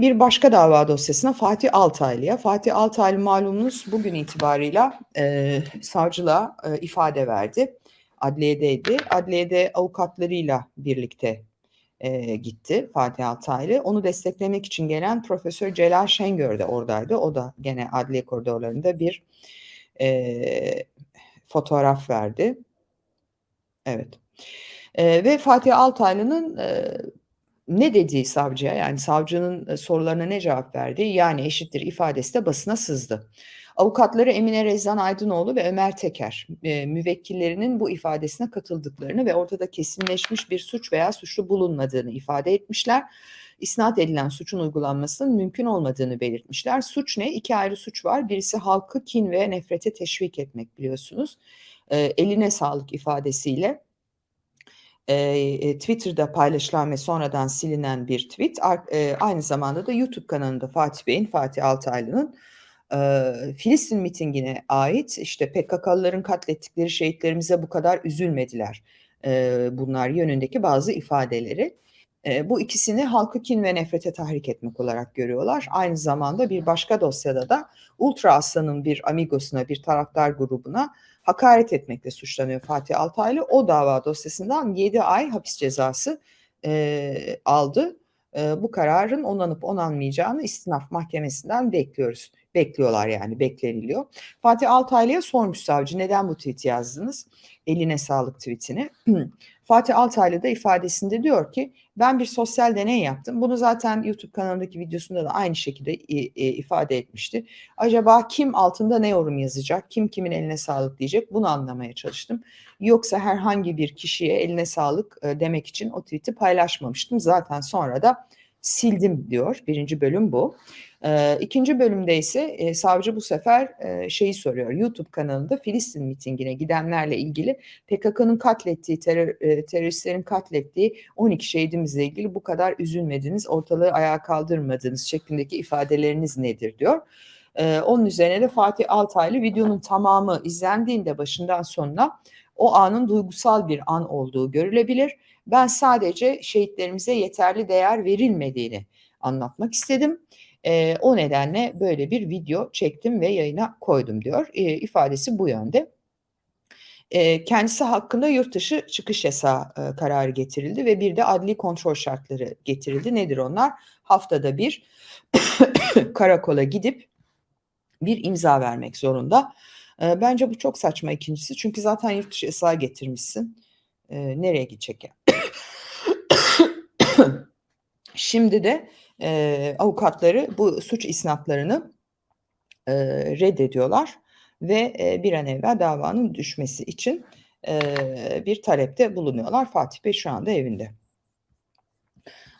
Bir başka dava dosyasına Fatih Altaylı'ya. Fatih Altaylı malumunuz bugün itibarıyla e, savcılığa e, ifade verdi. Adliyedeydi. Adliyede avukatlarıyla birlikte e, gitti Fatih Altaylı. Onu desteklemek için gelen Profesör Celal Şengör de oradaydı. O da gene adliye koridorlarında bir e, fotoğraf verdi. Evet. E, ve Fatih Altaylı'nın e, ne dediği savcıya yani savcının e, sorularına ne cevap verdiği yani eşittir ifadesi de basına sızdı. Avukatları Emine Rezan Aydınoğlu ve Ömer Teker e, müvekkillerinin bu ifadesine katıldıklarını ve ortada kesinleşmiş bir suç veya suçlu bulunmadığını ifade etmişler. İsnat edilen suçun uygulanmasının mümkün olmadığını belirtmişler. Suç ne? İki ayrı suç var. Birisi halkı kin ve nefrete teşvik etmek biliyorsunuz. E, eline sağlık ifadesiyle e, Twitter'da paylaşılan ve sonradan silinen bir tweet. E, aynı zamanda da YouTube kanalında Fatih Bey'in, Fatih Altaylı'nın e, Filistin mitingine ait işte PKK'lıların katlettikleri şehitlerimize bu kadar üzülmediler. E, bunlar yönündeki bazı ifadeleri. Bu ikisini halkı kin ve nefrete tahrik etmek olarak görüyorlar. Aynı zamanda bir başka dosyada da Ultra Aslan'ın bir amigosuna, bir taraftar grubuna hakaret etmekle suçlanıyor Fatih Altaylı. O dava dosyasından 7 ay hapis cezası e, aldı. E, bu kararın onanıp onanmayacağını istinaf mahkemesinden bekliyoruz. Bekliyorlar yani bekleniliyor. Fatih Altaylı'ya sormuş savcı neden bu tweet yazdınız? Eline sağlık tweetini. Fatih Altaylı da ifadesinde diyor ki ben bir sosyal deney yaptım. Bunu zaten YouTube kanalındaki videosunda da aynı şekilde ifade etmişti. Acaba kim altında ne yorum yazacak? Kim kimin eline sağlık diyecek? Bunu anlamaya çalıştım. Yoksa herhangi bir kişiye eline sağlık demek için o tweet'i paylaşmamıştım. Zaten sonra da sildim diyor. Birinci bölüm bu. E, ikinci bölümde ise e, savcı bu sefer e, şeyi soruyor. YouTube kanalında Filistin mitingine gidenlerle ilgili PKK'nın katlettiği, terör, e, teröristlerin katlettiği 12 şehidimizle ilgili bu kadar üzülmediniz, ortalığı ayağa kaldırmadınız şeklindeki ifadeleriniz nedir diyor. E, onun üzerine de Fatih Altaylı videonun tamamı izlendiğinde başından sonuna o anın duygusal bir an olduğu görülebilir. Ben sadece şehitlerimize yeterli değer verilmediğini anlatmak istedim. E, o nedenle böyle bir video çektim ve yayına koydum diyor. E, ifadesi bu yönde. E, kendisi hakkında yurt dışı çıkış yasağı e, kararı getirildi ve bir de adli kontrol şartları getirildi. Nedir onlar? Haftada bir karakola gidip bir imza vermek zorunda. E, bence bu çok saçma ikincisi. Çünkü zaten yurt dışı yasağı getirmişsin. E, nereye gidecek yani? Şimdi de e, avukatları bu suç isnatlarını e, reddediyorlar ve e, bir an evvel davanın düşmesi için e, bir talepte bulunuyorlar. Fatih Bey şu anda evinde.